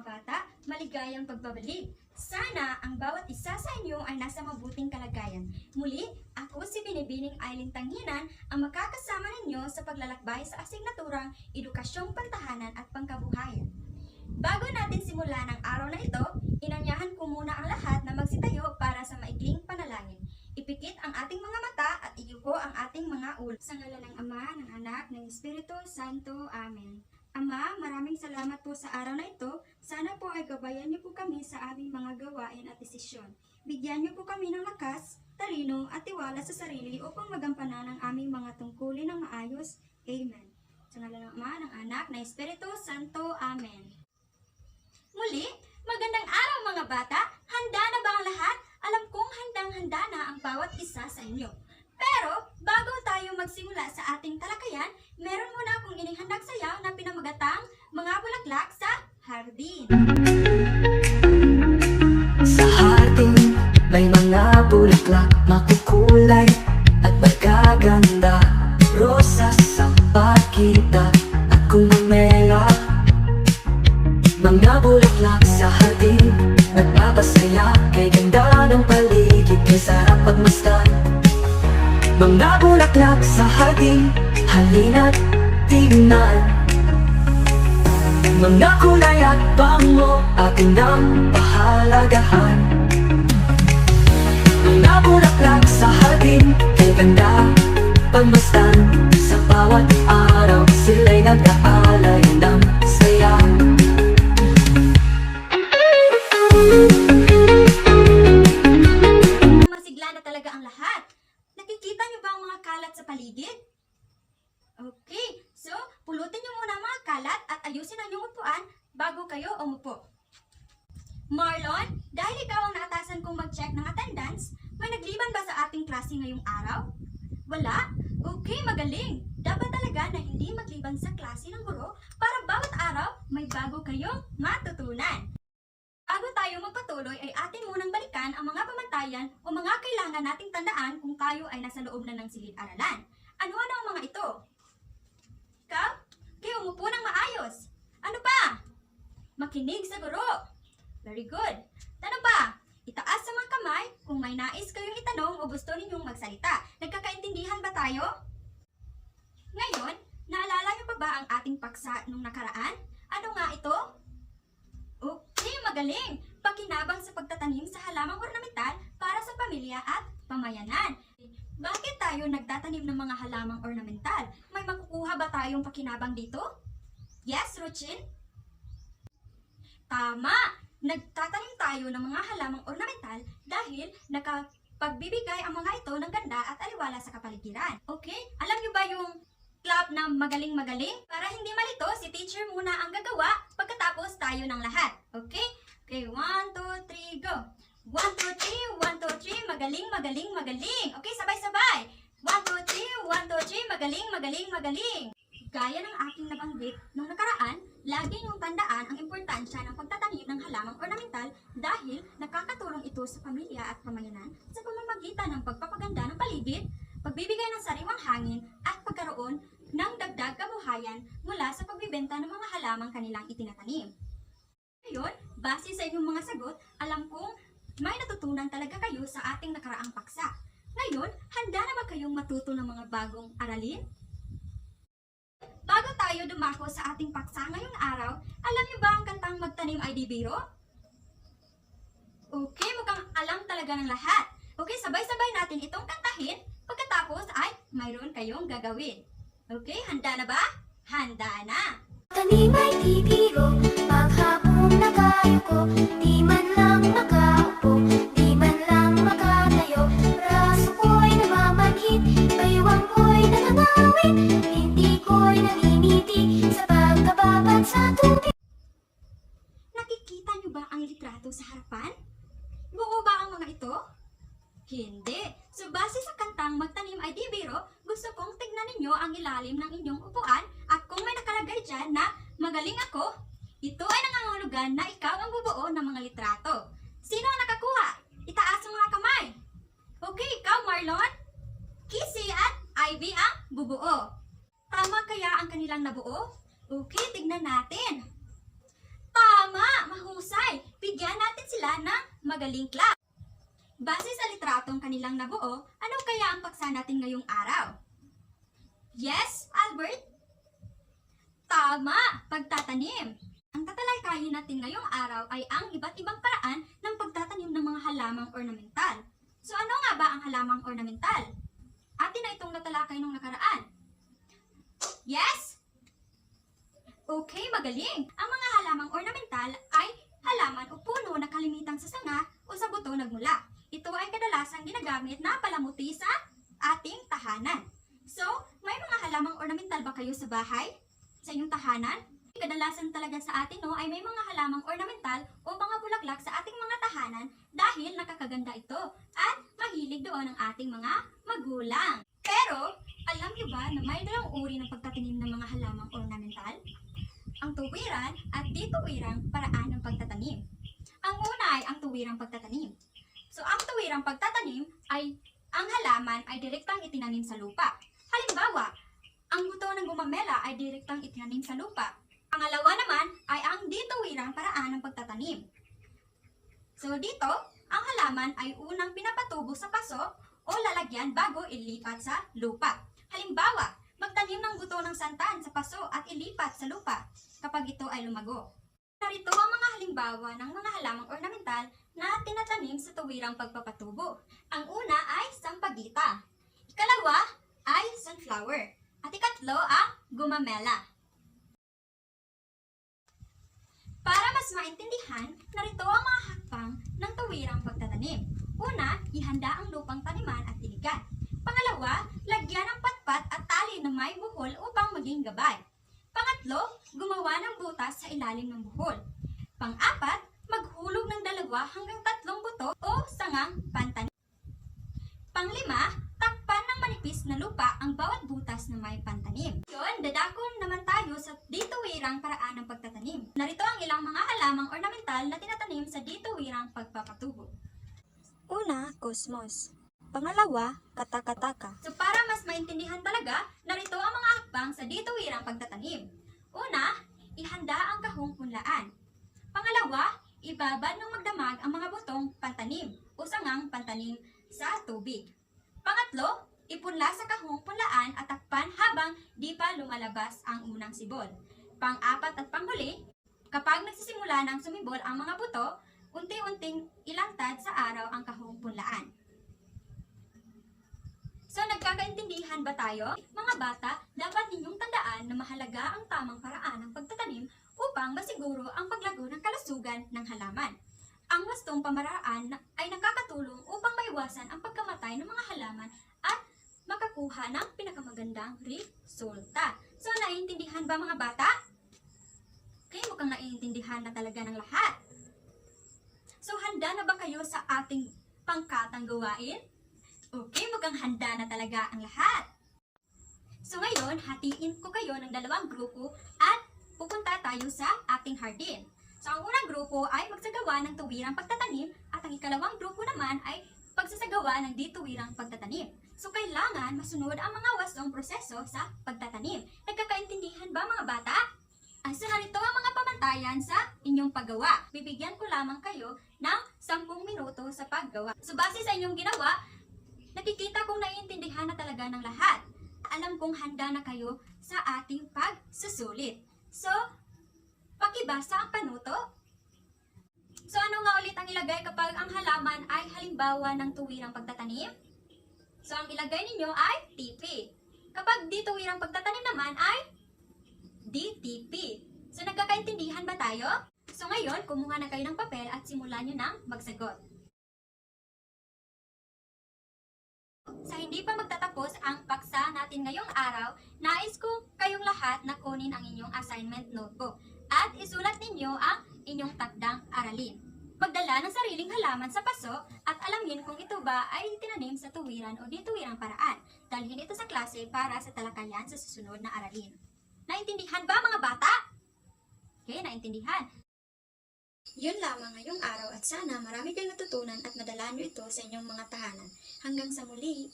mga bata, maligayang pagbabalik. Sana ang bawat isa sa inyo ay nasa mabuting kalagayan. Muli, ako si Binibining Aileen Tanginan ang makakasama ninyo sa paglalakbay sa asignaturang Edukasyong Pantahanan at Pangkabuhayan. Bago natin simulan ang araw na ito, inanyahan ko muna ang lahat na magsitayo para sa maikling panalangin. Ipikit ang ating mga mata at iyuko ang ating mga ulo. Sa ngala ng Ama, ng Anak, ng Espiritu Santo. Amen. Ama, maraming salamat po sa araw na ito. Sana po ay gabayan niyo po kami sa aming mga gawain at desisyon. Bigyan niyo po kami ng lakas, talino at tiwala sa sarili upang magampanan ang aming mga tungkulin ng maayos. Amen. Sa ngala ng Ama, ng Anak, ng Espiritu Santo. Amen. Muli, magandang araw mga bata. Handa na ba ang lahat? Alam kong handang-handa na ang bawat isa sa inyo. Pero, bago tayo magsimula sa ating talakayan, meron muna akong inihandang sayaw na pinamagatang mga bulaklak sa hardin. Sa hardin may mga bulaklak makukulay at magaganda. Rosas sa pagkita at kumamela Mga bulaklak sa hardin Nagpapasaya kay ganda ng paligid. Kay sarap pagmasdan Mga bulaklak sa hardin Halina't tingnan. Mga kulay at bango atin ang pahalagahan. Mga bulaklak sa hardin kay ganda Pagmasdan sa bawat araw Sila'y nag-aalay ng saya. Masigla klase ngayong araw? Wala? Okay, magaling. Dapat talaga na hindi magliban sa klase ng guro para bawat araw may bago kayong matutunan. Bago tayo magpatuloy ay atin munang balikan ang mga pamantayan o mga kailangan nating tandaan kung tayo ay nasa loob na ng silid-aralan. Ano-ano ang mga ito? Ikaw? Kayo umupo ng maayos. Ano pa? Makinig sa guro. Very good. Ano pa? Itaas sa mga kamay kung may nais kayong itanong o gusto ninyong magsalita. Nagkakaintindihan ba tayo? Ngayon, naalala niyo pa ba ang ating paksa nung nakaraan? Ano nga ito? Okay, magaling! Pakinabang sa pagtatanim sa halamang ornamental para sa pamilya at pamayanan. Bakit tayo nagtatanim ng mga halamang ornamental? May makukuha ba tayong pakinabang dito? Yes, Ruchin? Tama! Nagtatanim tayo ng mga halamang ornamental dahil nakapagbibigay ang mga ito ng ganda at aliwala sa kapaligiran. Okay? Alam niyo ba yung clap na magaling-magaling? Para hindi malito, si teacher muna ang gagawa pagkatapos tayo ng lahat. Okay? Okay, one, two, three, go! One, two, three, one, two, three, magaling, magaling, magaling. Okay, sabay-sabay. One, two, three, one, two, three, magaling, magaling, magaling. Gaya ng aking nabanggit nung nakaraan, lagi niyong tandaan ang importansya ng pagtatanim ng halamang ornamental dahil nakakatulong ito sa pamilya at pamayanan sa pamamagitan ng pagpapaganda ng paligid, pagbibigay ng sariwang hangin at pagkaroon ng dagdag kabuhayan mula sa pagbibenta ng mga halamang kanilang itinatanim. Ngayon, base sa inyong mga sagot, alam kong may natutunan talaga kayo sa ating nakaraang paksa. Ngayon, handa na ba kayong matuto ng mga bagong aralin? Bago tayo dumako sa ating paksa ngayong araw, alam niyo ba ang kantang Magtanim ay di biro? Okay, mukhang alam talaga ng lahat. Okay, sabay-sabay natin itong kantahin. Pagkatapos ay mayroon kayong gagawin. Okay, handa na ba? Handa na! Tanim ay di biro, maghapong nakayuko, di man lang makaupo, Hindi. So base sa kantang Magtanim ay di biro, gusto kong tignan ninyo ang ilalim ng inyong upuan at kung may nakalagay dyan na magaling ako, ito ay nangangahulugan na ikaw ang bubuo ng mga litrato. Sino ang nakakuha? Itaas ang mga kamay. Okay, ikaw Marlon? Kissy at Ivy ang bubuo. Tama kaya ang kanilang nabuo? Okay, tignan natin. Tama! mahusay. Bigyan natin sila ng magaling clap. Base sa litratong kanilang nabuo, ano kaya ang paksa natin ngayong araw? Yes, Albert? Tama! Pagtatanim! Ang tatalakayin natin ngayong araw ay ang iba't ibang paraan ng pagtatanim ng mga halamang ornamental. So ano nga ba ang halamang ornamental? Atin na itong natalakay nung nakaraan. Yes? Okay, magaling! Ang mga halamang ornamental ay halaman o puno na kalimitang sa sanga o sa buto nagmula. Kadalasang ginagamit na palamuti sa ating tahanan. So, may mga halamang ornamental ba kayo sa bahay? Sa inyong tahanan? Kadalasan talaga sa atin no, ay may mga halamang ornamental o mga bulaklak sa ating mga tahanan dahil nakakaganda ito at mahilig doon ang ating mga magulang. Pero, alam niyo ba na may dalawang uri ng pagtatanim ng mga halamang ornamental? Ang tuwiran at dituwirang paraan ng pagtatanim. Ang una ay ang tuwirang pagtatanim. So, ang tuwirang pagtatanim ay ang halaman ay direktang itinanim sa lupa. Halimbawa, ang buto ng gumamela ay direktang itinanim sa lupa. Pangalawa naman ay ang dituwirang paraan ng pagtatanim. So dito, ang halaman ay unang pinapatubo sa paso o lalagyan bago ilipat sa lupa. Halimbawa, magtanim ng buto ng santan sa paso at ilipat sa lupa kapag ito ay lumago. Narito ang mga halimbawa ng mga halamang ornamental na tinatanim sa tuwirang pagpapatubo. Ang una ay sampagita. Ikalawa ay sunflower. At ikatlo ang gumamela. Para mas maintindihan, narito ang mga hakbang ng tuwirang pagtatanim. Una, ihanda ang lupang taniman at diligan. Pangalawa, lagyan ng patpat at tali na may buhol upang maging gabay. Pangatlo, gumawa ng butas sa ilalim ng buhol. Pang-apat, maghulog ng dalawa hanggang tatlong buto o sangang pantanim. Panglima, takpan ng manipis na lupa ang bawat butas na may pantanim. Yun, dadako naman tayo sa dituwirang paraan ng pagtatanim. Narito ang ilang mga halamang ornamental na tinatanim sa dituwirang pagpapatubo. Una, cosmos. Pangalawa, katakataka. So para mas maintindihan talaga, narito ang mga hakbang sa dituwirang pagtatanim. Una, ihanda ang kahong punlaan. Pangalawa, ibabad ng magdamag ang mga butong pantanim o sangang pantanim sa tubig. Pangatlo, ipunla sa kahong punlaan at takpan habang di pa lumalabas ang unang sibol. Pang-apat at panghuli, kapag nagsisimula ng sumibol ang mga buto, unti-unting ilantad sa araw ang kahong punlaan. So, nagkakaintindihan ba tayo? Mga bata, dapat ninyong tandaan na mahalaga ang tamang paraan ng pagtatanim upang masiguro ang paglago ng kalusugan ng halaman. Ang wastong pamaraan ay nakakatulong upang maiwasan ang pagkamatay ng mga halaman at makakuha ng pinakamagandang resulta. So, naiintindihan ba mga bata? Okay, mukhang naiintindihan na talaga ng lahat. So, handa na ba kayo sa ating pangkatang gawain? Okay, mukhang handa na talaga ang lahat. So ngayon, hatiin ko kayo ng dalawang grupo pupunta tayo sa ating hardin. So ang unang grupo ay magsagawa ng tuwirang pagtatanim at ang ikalawang grupo naman ay pagsasagawa ng dituwirang pagtatanim. So kailangan masunod ang mga wastong proseso sa pagtatanim. Nagkakaintindihan ba mga bata? Ay, so narito ang mga pamantayan sa inyong paggawa. Bibigyan ko lamang kayo ng 10 minuto sa paggawa. So base sa inyong ginawa, nakikita kong naiintindihan na talaga ng lahat. Alam kong handa na kayo sa ating pagsusulit. So, pakibasa ang panuto. So, ano nga ulit ang ilagay kapag ang halaman ay halimbawa ng tuwirang pagtatanim? So, ang ilagay ninyo ay TP. Kapag di tuwirang pagtatanim naman ay DTP. So, nagkakaintindihan ba tayo? So, ngayon, kumuha na kayo ng papel at simulan nyo ng magsagot. Sa hindi pa magtatapos ang paksa natin ngayong araw, nais ko kayong lahat na kunin ang inyong assignment notebook at isulat ninyo ang inyong takdang aralin. Magdala ng sariling halaman sa paso at alamin kung ito ba ay tinanim sa tuwiran o di tuwirang paraan. Dalhin ito sa klase para sa talakayan sa susunod na aralin. Naintindihan ba mga bata? Okay, naintindihan. Yun lamang ngayong araw at sana marami kayong natutunan at madala nyo ito sa inyong mga tahanan. Hanggang sa muli!